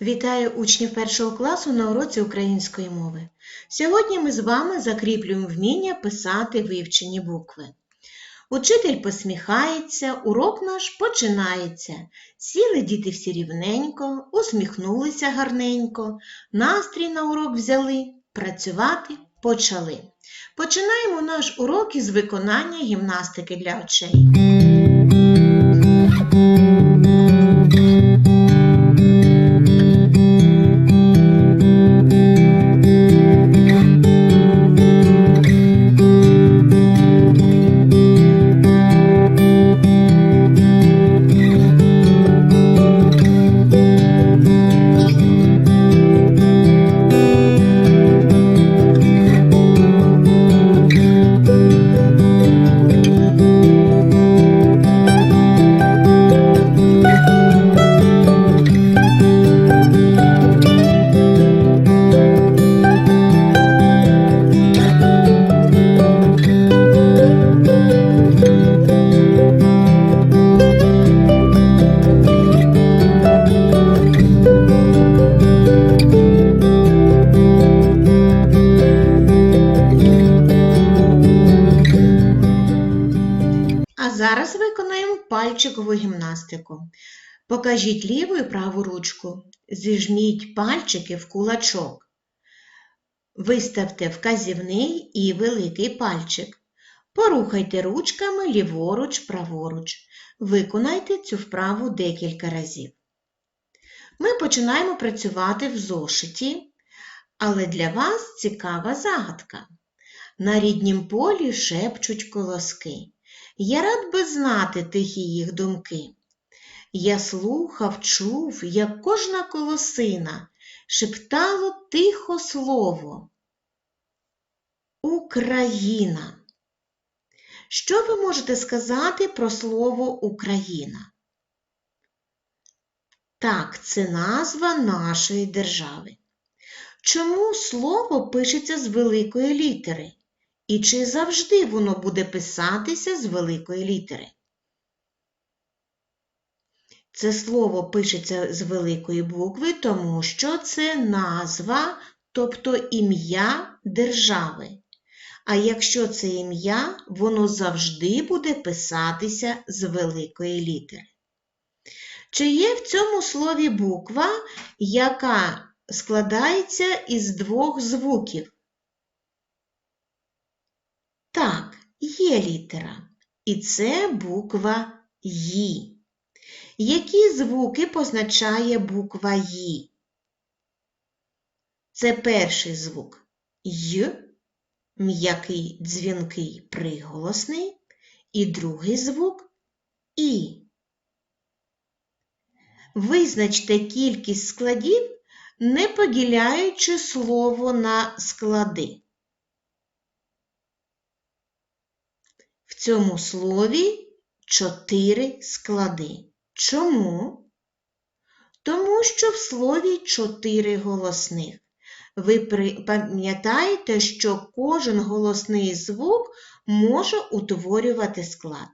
Вітаю учнів першого класу на уроці української мови. Сьогодні ми з вами закріплюємо вміння писати вивчені букви. Учитель посміхається, урок наш починається. Сіли діти всі рівненько, усміхнулися гарненько, настрій на урок взяли, працювати почали. Починаємо наш урок із виконання гімнастики для очей. Зараз виконаємо пальчикову гімнастику. Покажіть ліву і праву ручку. Зіжміть пальчики в кулачок. Виставте вказівний і великий пальчик. Порухайте ручками ліворуч, праворуч. Виконайте цю вправу декілька разів. Ми починаємо працювати в зошиті, але для вас цікава загадка. На ріднім полі шепчуть колоски. Я рад би знати тихі їх думки. Я слухав, чув, як кожна колосина шептало тихо слово. Україна. Що ви можете сказати про слово Україна? Так, це назва нашої держави. Чому слово пишеться з великої літери? І чи завжди воно буде писатися з великої літери? Це слово пишеться з великої букви, тому що це назва, тобто ім'я держави. А якщо це ім'я, воно завжди буде писатися з великої літери. Чи є в цьому слові буква, яка складається із двох звуків? Так, є літера. І це буква Ї. Які звуки позначає буква Ї? Це перший звук Й, м'який дзвінкий приголосний, і другий звук І. Визначте кількість складів, не поділяючи слово на склади. Цьому слові чотири склади. Чому? Тому що в слові чотири голосних. Ви пам'ятаєте, що кожен голосний звук може утворювати склад.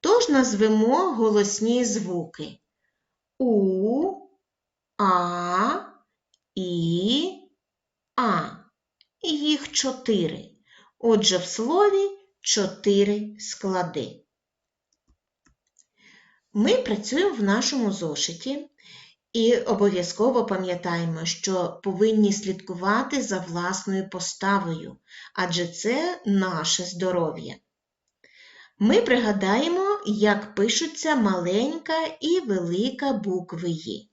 Тож назвемо голосні звуки У, А, І, А. Їх чотири. Отже, в слові чотири склади. Ми працюємо в нашому зошиті і обов'язково пам'ятаємо, що повинні слідкувати за власною поставою, адже це наше здоров'я. Ми пригадаємо, як пишуться маленька і велика букви «Ї».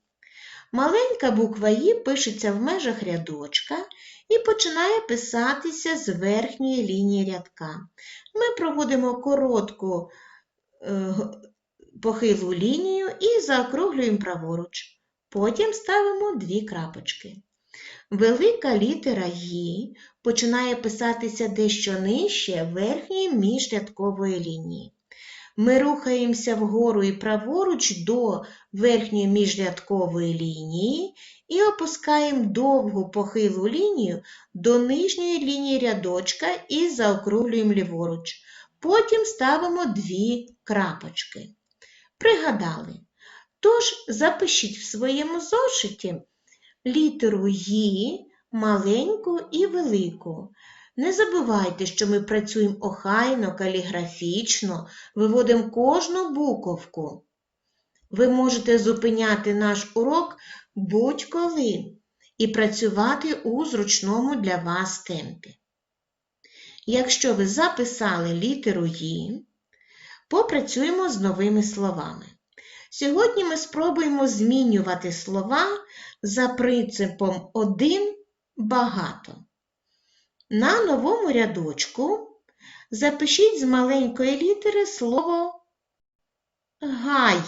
Маленька буква «Ї» пишеться в межах рядочка і починає писатися з верхньої лінії рядка. Ми проводимо коротку е, похилу лінію і заокруглюємо праворуч. Потім ставимо дві крапочки. Велика літера «Ї» починає писатися дещо нижче верхньої міжрядкової лінії. Ми рухаємося вгору і праворуч до верхньої міжрядкової лінії і опускаємо довгу похилу лінію до нижньої лінії рядочка і заокруглюємо ліворуч. Потім ставимо дві крапочки. Пригадали, Тож запишіть в своєму зошиті літеру «Ї» маленьку і велику. Не забувайте, що ми працюємо охайно, каліграфічно, виводимо кожну буковку. Ви можете зупиняти наш урок будь-коли і працювати у зручному для вас темпі. Якщо ви записали літеру «Ї», попрацюємо з новими словами. Сьогодні ми спробуємо змінювати слова за принципом один багато. На новому рядочку запишіть з маленької літери слово гай.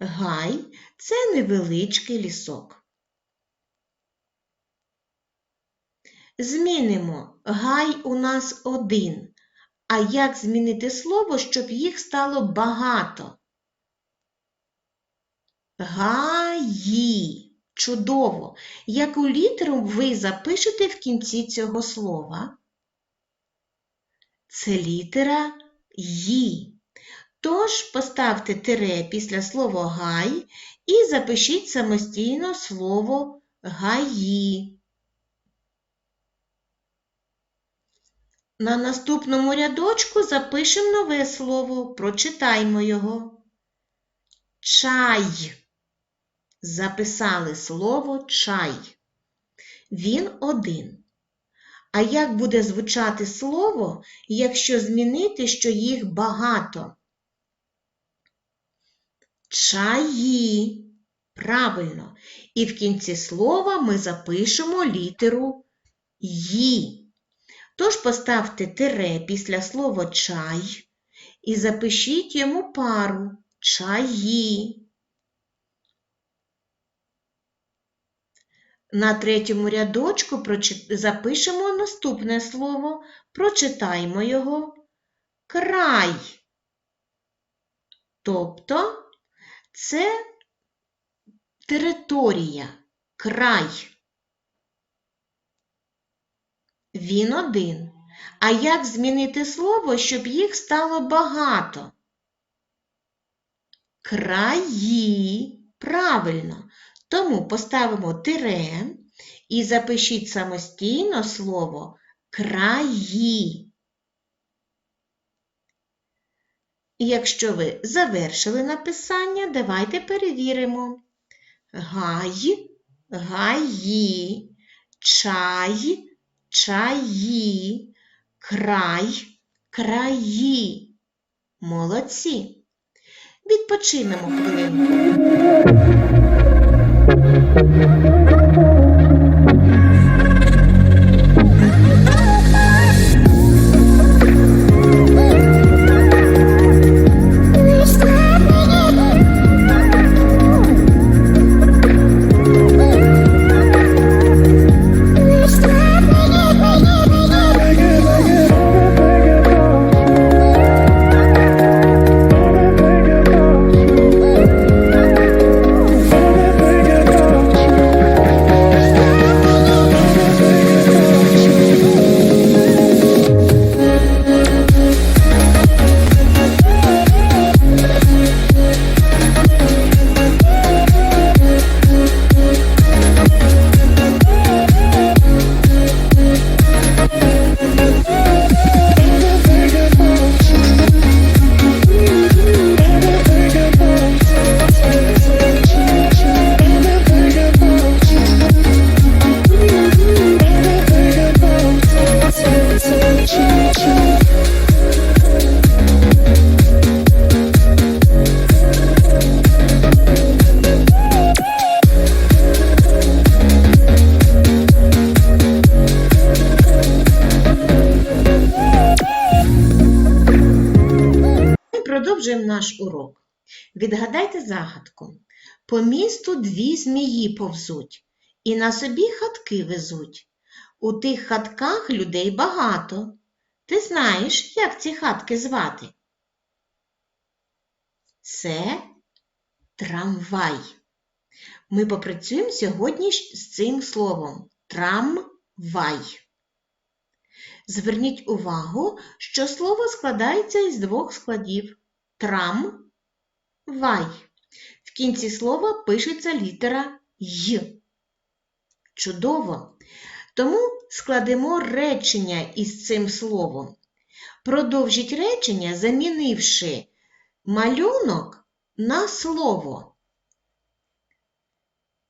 Гай це невеличкий лісок. Змінимо гай у нас один. А як змінити слово, щоб їх стало багато? Гаї. Чудово! Яку літеру ви запишете в кінці цього слова? Це літера Ї. Тож поставте тире після слова гай і запишіть самостійно слово гаї. На наступному рядочку запишемо нове слово, прочитаймо його. Чай. Записали слово чай. Він один. А як буде звучати слово, якщо змінити, що їх багато? Чаї. Правильно. І в кінці слова ми запишемо літеру Ї. Тож поставте тире після слова чай і запишіть йому пару чаї. На третьому рядочку запишемо наступне слово, прочитаємо його край. Тобто це територія, край. Він один. А як змінити слово, щоб їх стало багато? Краї. Правильно. Тому поставимо тире і запишіть самостійно слово краї. І Якщо ви завершили написання, давайте перевіримо. Гай, гаї, чай, чаї, край, краї. Молодці. Відпочинемо хвилинку. Thank you. Наш урок. Відгадайте загадку. По місту дві змії повзуть і на собі хатки везуть. У тих хатках людей багато. Ти знаєш, як ці хатки звати? Це трамвай. Ми попрацюємо сьогодні з цим словом трамвай. Зверніть увагу, що слово складається із двох складів трам вай. кінці слова пишеться літера Й. Чудово! Тому складемо речення із цим словом. Продовжіть речення, замінивши малюнок на слово.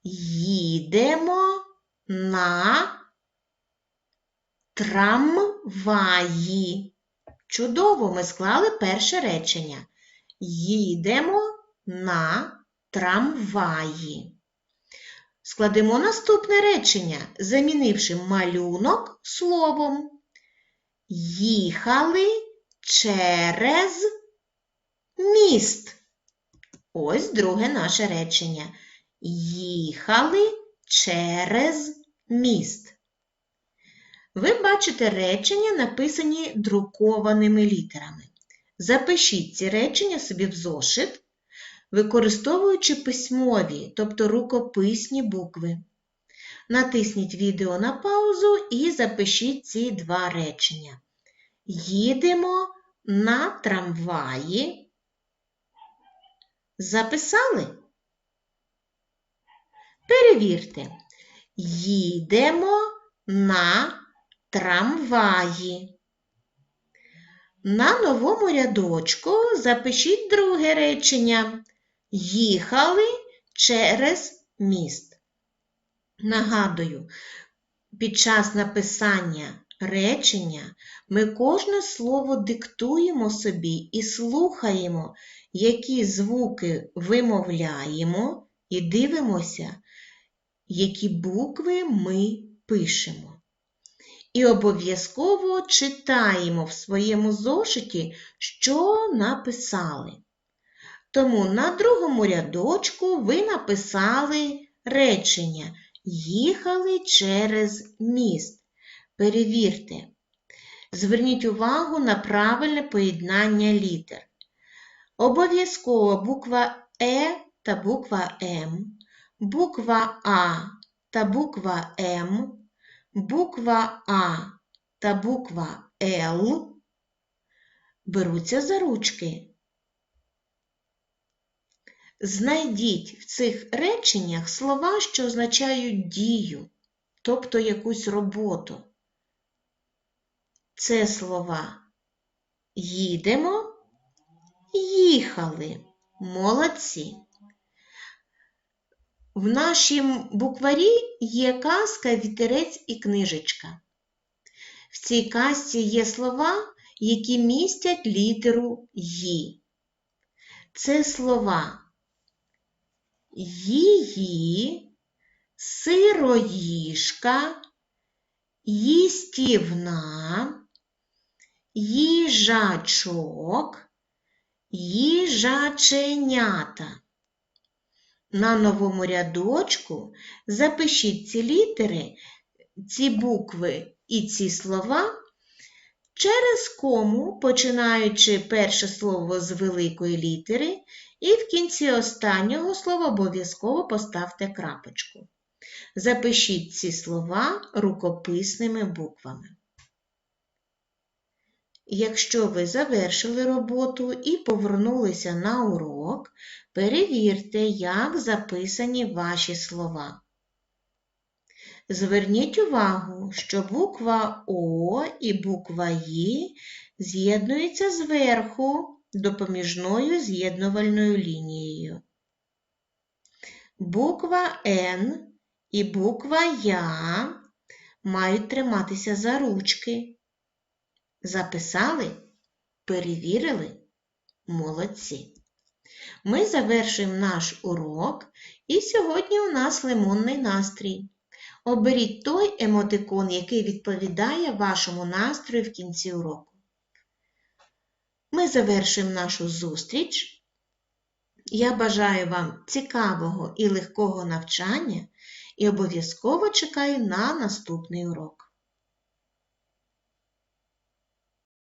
Їдемо на трамваї. Чудово, ми склали перше речення. Їдемо на трамваї. Складемо наступне речення, замінивши малюнок словом. Їхали через міст. Ось друге наше речення. Їхали через міст. Ви бачите речення, написані друкованими літерами. Запишіть ці речення собі в зошит, використовуючи письмові, тобто рукописні букви. Натисніть відео на паузу і запишіть ці два речення. Їдемо на трамваї. Записали? Перевірте. Їдемо на трамваї. На новому рядочку запишіть друге речення. Їхали через міст. Нагадую, під час написання речення ми кожне слово диктуємо собі і слухаємо, які звуки вимовляємо, і дивимося, які букви ми пишемо. І обов'язково читаємо в своєму зошиті, що написали. Тому на другому рядочку ви написали речення Їхали через міст. Перевірте. Зверніть увагу на правильне поєднання літер. Обов'язково буква Е та буква М, буква А та буква М, буква А та буква Л беруться за ручки. Знайдіть в цих реченнях слова, що означають дію, тобто якусь роботу. Це слова їдемо, їхали, молодці. В нашім букварі є казка, вітерець і книжечка. В цій казці є слова, які містять літеру «ї». Це слова її, сироїжка, їстівна, їжачок, їжаченята. На новому рядочку запишіть ці літери, ці букви і ці слова через кому, починаючи перше слово з великої літери, і в кінці останнього слова обов'язково поставте крапочку. Запишіть ці слова рукописними буквами. Якщо ви завершили роботу і повернулися на урок, перевірте, як записані ваші слова. Зверніть увагу, що буква О і буква Ї з'єднуються зверху допоміжною з'єднувальною лінією. Буква Н і буква Я мають триматися за ручки. Записали? Перевірили? Молодці. Ми завершуємо наш урок, і сьогодні у нас лимонний настрій. Оберіть той емотикон, який відповідає вашому настрою в кінці уроку. Ми завершуємо нашу зустріч. Я бажаю вам цікавого і легкого навчання і обов'язково чекаю на наступний урок.